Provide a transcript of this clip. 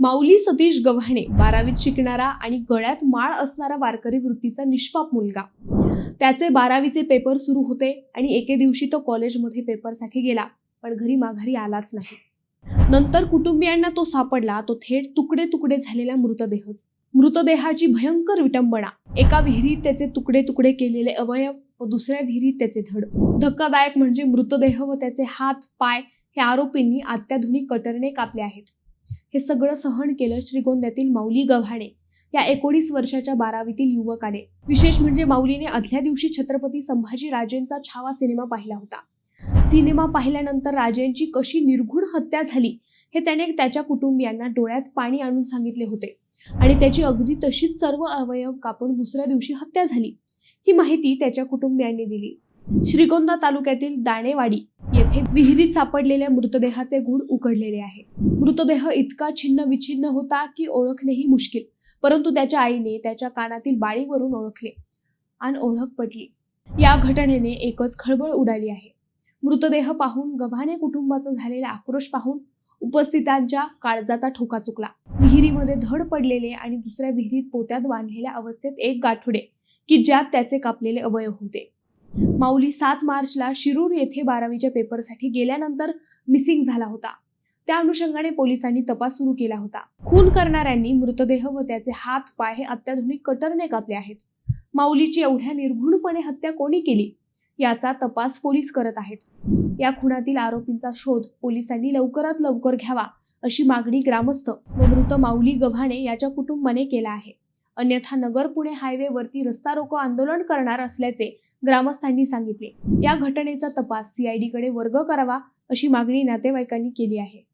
माऊली सतीश गव्हाणे बारावीत शिकणारा आणि गळ्यात माळ असणारा वारकरी वृत्तीचा निष्पाप मुलगा. त्याचे बारावीचे पेपर सुरू होते आणि एके दिवशी तो कॉलेजमध्ये पेपरसाठी गेला पण घरी माघारी आलाच नाही. नंतर कुटुंबियांना तो सापडला तो थेट तुकडे तुकडे झालेला मृतदेहच. मृतदेहाची भयंकर विटंबना. एका विहिरीत त्याचे तुकडे तुकडे केलेले अवयव व दुसऱ्या विहिरीत त्याचे धड. धक्कादायक म्हणजे मृतदेह व त्याचे हात पाय हे आरोपींनी अत्याधुनिक कटरने कापले आहेत. हे सगळं सहन केलं श्रीगोंद्यातील माऊली गव्हाणे या एकोणीस वर्षाच्या बारावीतील युवकाने. विशेष म्हणजे माऊलीने आदल्या दिवशी छत्रपती संभाजी राजेंचा छावा सिनेमा पाहिला होता. सिनेमा पाहिल्यानंतर राजेंची कशी निर्घुण हत्या झाली हे त्याने त्याच्या कुटुंबियांना डोळ्यात पाणी आणून सांगितले होते. आणि त्याची अगदी तशीच सर्व अवयव कापून दुसऱ्या दिवशी हत्या झाली ही माहिती त्याच्या कुटुंबियांनी दिली. श्रीगोंदा तालुक्यातील दाणेवाडी येथे विहिरीत सापडलेल्या मृतदेहाचे गुण उकडलेले आहे. मृतदेह इतका छिन्न विछिन्न होता की ओळखणेही मुश्किल परंतु त्याच्या आईने त्याच्या कानातील बाळीवरून ओळखले आणि ओळख पटली. या घटनेने एकच खळबळ उडाली आहे. मृतदेह पाहून गव्हाणे कुटुंबाचा झालेला आक्रोश पाहून उपस्थितांच्या काळजाचा ठोका चुकला. विहिरीमध्ये धड पडलेले आणि दुसऱ्या विहिरीत पोत्यात बांधलेल्या अवस्थेत एक गाठोडे की ज्यात त्याचे कापलेले अवयव होते. माऊली सात मार्चला शिरूर येथे बारावीच्या पेपरसाठी गेल्यानंतर मिसिंग झाला होता. त्या अनुषंगाने पोलिसांनी तपास सुरू केला होता. खून करणाऱ्यांनी मृतदेह व त्याचे हात पाय हे अत्याधुनिक कटरने कापले आहेत. माऊलीची एवढ्या निर्घुणपणे हत्या कोणी केली? याचा तपास पोलीस करत आहेत. या खुनातील आरोपींचा शोध पोलिसांनी लवकरात लवकर घ्यावा अशी मागणी ग्रामस्थ व मृत माऊली गव्हाणे याच्या कुटुंबाने केला आहे. अन्यथा नगर पुणे हायवे वरती रस्ता रोको आंदोलन करणार असल्याचे ग्रामस्थांनी सांगितले. या घटनेचा तपास सीआयडीकडे वर्ग करावा अशी मागणी नातेवाईकांनी केली आहे.